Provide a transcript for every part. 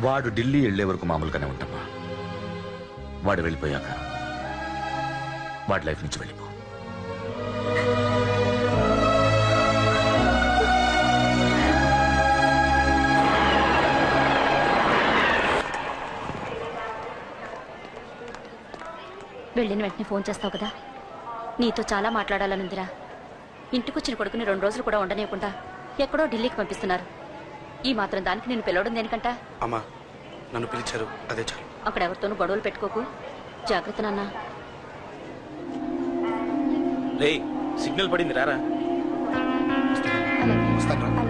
వాడు ఢిల్లీ వెళ్ళే వరకు మామూలుగానే ఉంటామా? వాడు వెళ్ళిపోయాక వాడి లైఫ్ నుంచి వెళ్ళిపో. వెళ్ళిన వెంటనే ఫోన్ చేస్తావు కదా? నీతో చాలా మాట్లాడాలనుందిరా. ఇంటికొచ్చిన కొడుకుని రెండు రోజులు కూడా ఉండనివ్వకుండా ఎక్కడో ఢిల్లీకి పంపిస్తున్నారు. ఈ మాత్రం దానికి నేను పిలవడం దేనికంట? అమ్మా నన్ను పిలిచారు. అదే చాలు. అక్కడ ఎవరితోనూ గొడవలు పెట్టుకోకు. జాగ్రత్త నాన్న. రే సిగ్నల్ పడింది రారా. వస్తాను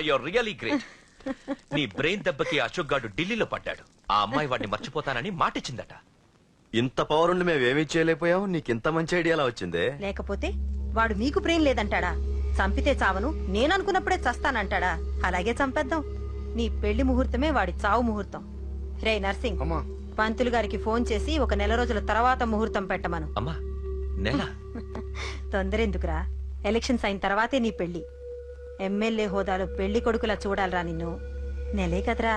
Your really great. నీ బ్రెయిన్ దెబ్బకి అశోక్ గాడు ఢిల్లీలో పడ్డాడు. ఆ అమ్మాయి వాడిని మర్చిపోతానని మాటిచ్చిందట. ఇంత పవర్ ఉండి మేమేమీ చేయలేకపోయావు? నీకింత మంచి ఐడియా ఎలా వచ్చిందే. లేకపోతే వాడు మీకు ప్రేమ లేదంటాడా? చంపితే చావను నేను అనుకున్నప్పుడే చస్తానంటాడా? అలాగే చంపేద్దాం. నీ పెళ్ళి ముహూర్తమే వాడి చావు ముహూర్తం. రే నర్సింగ్ అమ్మా. పంతులు గారికి ఫోన్ చేసి ఒక నెల రోజుల తర్వాత ముహూర్తం పెట్టమను. అమ్మా నెల? తొందర ఎందుకురా ఎలక్షన్స్ అయిన తర్వాతే నీ పెళ్ళి. ఎమ్మెల్యే హోదాలో పెళ్ళి కొడుకులా చూడాలరా నిన్ను. నెలే కదరా.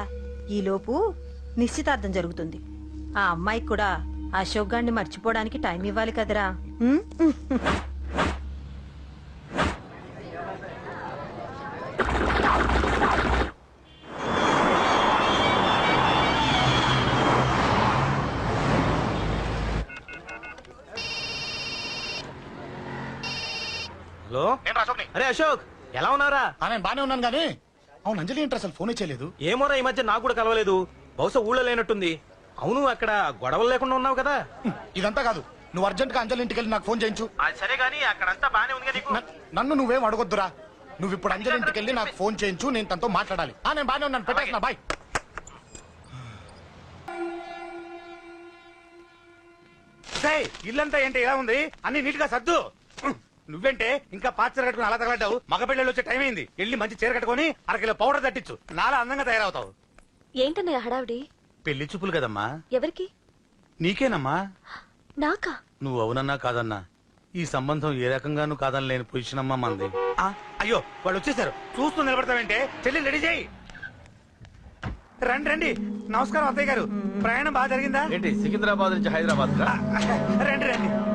ఈలోపు నిశ్చితార్థం జరుగుతుంది. ఆ అమ్మాయికి కూడా అశోక్ గాన్ని మర్చిపోవడానికి టైం ఇవ్వాలి కదరా? హలో. అరే అశోక్! ఎలా ఉన్నారా ఆ, నేను బానే ఉన్నాను కానీ అవును అంజలి ఏంటి అసలు ఫోనే చేయలేదు? ఏమోరా ఈ మధ్య నాకు కూడా కలవలేదు. బహుశా ఊళ్ళో లేనట్టుంది. అవును అక్కడ గొడవలు లేకుండా ఉన్నావు కదా. ఇదంతా కాదు. నువ్వు అర్జెంట్గా అంజలి ఇంటికి వెళ్ళి నాకు ఫోన్ చేయించు. అది సరే గానీ అక్కడంతా బానే ఉంది నన్ను నువ్వేం అడగొద్దురా? నువ్వు ఇప్పుడు అంజలి ఇంటికి వెళ్ళి నాకు ఫోన్ చేయించు నేను తనతో మాట్లాడాలి. ఆ నేను బానే ఉన్నాను. పెట్టేస్తున్నా బాయ్. ఇల్లంతా ఏంటి ఇలా ఉంది? అన్ని నీట్గా సర్దు. నువ్వేంటే ఇంకా పాచర కట్టుకుని అలా తగలడ్డావు. మగ పిల్లలు వచ్చే టైం అయింది. వెళ్ళి మంచి చీర కట్టుకొని అరకిలో పౌడర్ తట్టించు. నాలా అందంగా తయారవుతావు. ఏంటన్నయ్య హడావిడి? పెళ్ళి చూపులు కదమ్మా. ఎవరికి? నీకేనమ్మా? నాకా? నువ్వు అవునన్నా కాదన్నా. ఈ సంబంధం ఏ రకంగానూ కాదని లేని పొజిషన్ అమ్మా మంది. ఆ, అయ్యో వాళ్ళు వచ్చేసారు. చూస్తూ నిలబడతావంటే? చెల్లి రెడీ చేయి. రండి రండి. నమస్కారం అత్తయ్య గారు. ప్రయాణం బాగా జరిగిందా? ఏంటి సికింద్రాబాద్ నుంచి హైదరాబాద్ కా రండి రండి.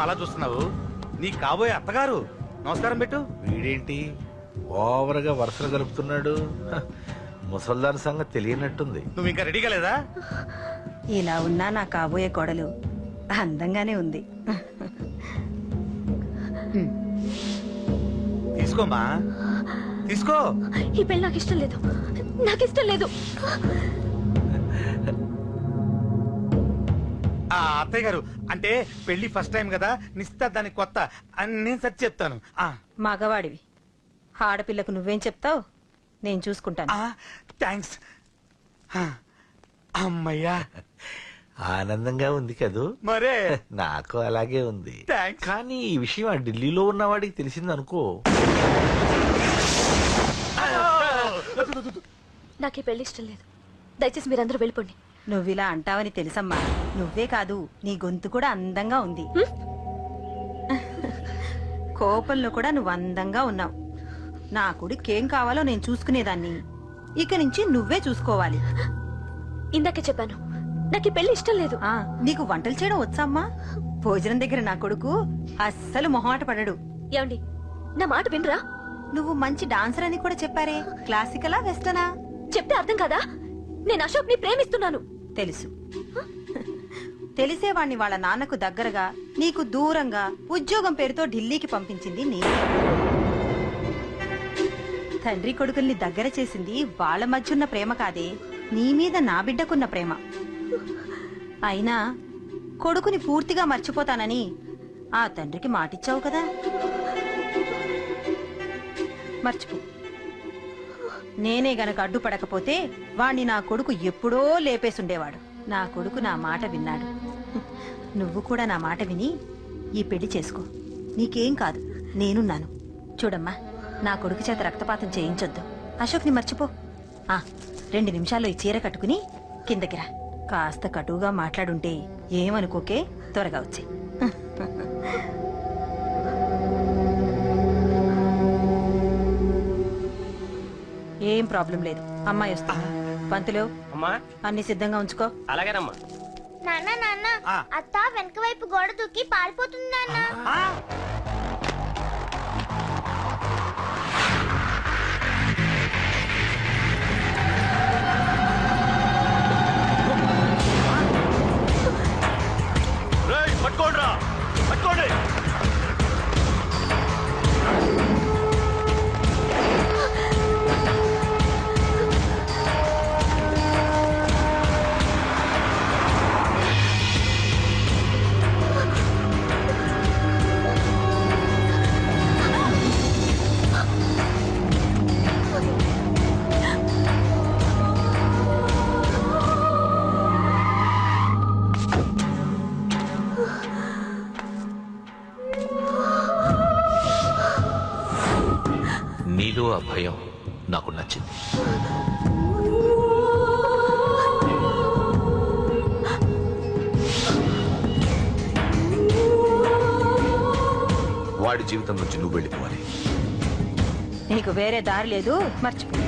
ఏంటమ్మా అలా చూస్తున్నావు? నీ కాబోయే అత్తగారు? నమస్కారం పెట్టు. వీడేంటి? ఓవర్గా వరుసలు కలుపుతున్నాడు హ, ముసల్దాన్ సంగతి తెలియనట్టుంది. నువ్వు ఇంకా రెడీగా లేదా? ఇలా ఉన్నా నా కాబోయే కోడలు అందంగానే ఉంది. తీసుకోమ్మా తీసుకో ఈ పెళ్ళి నాకు ఇష్టం లేదు. నాకు ఇష్టం లేదు. ఆ అత్తయ్య గారు అంటే పెళ్ళి ఫస్ట్ టైం కదా నిశ్చితార్థానికి కొత్త అని నేను సరి చెప్తాను. ఆ, మగవాడివి. ఆడపిల్లకు నువ్వేం చెప్తావు? నేను చూసుకుంటాను. ఆ, థ్యాంక్స్ ఆ, అమ్మయ్యా. ఆనందంగా ఉంది కదూ? మరే. నాకు అలాగే ఉంది. కానీ ఈ విషయం ఆ ఢిల్లీలో ఉన్నవాడికి తెలిసింది అనుకో నాకు ఈ పెళ్ళి ఇష్టం లేదు. దయచేసి మీరందరూ వెళ్ళిపోండి. నువ్విలా అంటావని తెలుసమ్మా. నువ్వే కాదు నీ గొంతు కూడా అందంగా ఉంది. కోపంలో కూడా నువ్వు అందంగా ఉన్నావు. నా కొడుకేం కావాలో నేను చూసుకునేదాన్ని. ఇక నుంచి నువ్వే చూసుకోవాలి. ఇందాకే చెప్పాను. నాకు పెళ్ళి ఇష్టం లేదు. నీకు వంటలు చేయడం వచ్చామ్మా భోజనం దగ్గర నా కొడుకు అస్సలు మొహమాట పడడు. ఏమండి నా మాట వినరా? నువ్వు మంచి డాన్సర్ అని కూడా చెప్పారే. క్లాసికలా వెస్టనా? చెప్తే అర్థం కదా? నేను అశోక్ని ప్రేమిస్తున్నాను. తెలుసు. తెలిసేవాణ్ణి వాళ్ళ నాన్నకు దగ్గరగా నీకు దూరంగా ఉద్యోగం పేరుతో ఢిల్లీకి పంపించింది నేను. తండ్రి కొడుకుల్ని దగ్గర చేసింది వాళ్ళ మధ్యున్న ప్రేమ కాదే నీ మీద నా బిడ్డకున్న ప్రేమ. అయినా కొడుకుని పూర్తిగా మర్చిపోతానని ఆ తండ్రికి మాటిచ్చావు కదా. మర్చిపో. నేనే గనక అడ్డుపడకపోతే వాణ్ణి నా కొడుకు ఎప్పుడో లేపేసుండేవాడు. నా కొడుకు నా మాట విన్నాడు. నువ్వు కూడా నా మాట విని ఈ పెళ్ళి చేసుకో. నీకేం కాదు నేనున్నాను. చూడమ్మా నా కొడుకు చేత రక్తపాతం చేయించొద్దు. అశోక్ని మర్చిపో. ఆ రెండు నిమిషాల్లో ఈ చీర కట్టుకుని కిందకిరా కాస్త కటువుగా మాట్లాడుంటే ఏమనుకోకే త్వరగా వచ్చే. ఏం ప్రాబ్లం లేదు. అమ్మాయి వస్తా పంతులు అమ్మా. అన్ని సిద్ధంగా ఉంచుకో. అలాగేనమ్మా. నాన్న నాన్న. అత్త వెనక వైపు గోడ దూకి పారిపోతుంది నాన్న. పట్టుకోండి భయం నాకు నచ్చింది. వాడి జీవితం నుంచి నువ్వు వెళ్ళిపోవాలి. నీకు వేరే దారి లేదు మర్చిపో.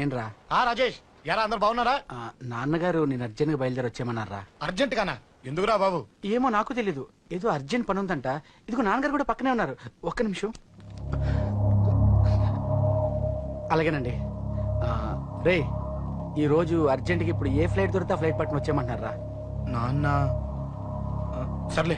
నేను రా ఆ రాజేష్ యారా అందరు బాగున్నారా? ఆ, నాన్నగారు నేను అర్జెంట్గా బయలుదేరి వచ్చేయమన్నారా? అర్జెంట్ గానా ఎందుకురా బాబు? ఏమో నాకు తెలీదు. ఏదో అర్జెంట్ పని ఉందంట ఇదిగో నాన్నగారు కూడా పక్కనే ఉన్నారు. ఒక్క నిమిషం. అలాగేనండి. రే ఈ రోజు అర్జెంట్కి ఇప్పుడు ఏ ఫ్లైట్ దొరికితే ఆ ఫ్లైట్ పట్టుకుని వచ్చేయమంటున్నారా నాన్న. ఆ, సర్లే.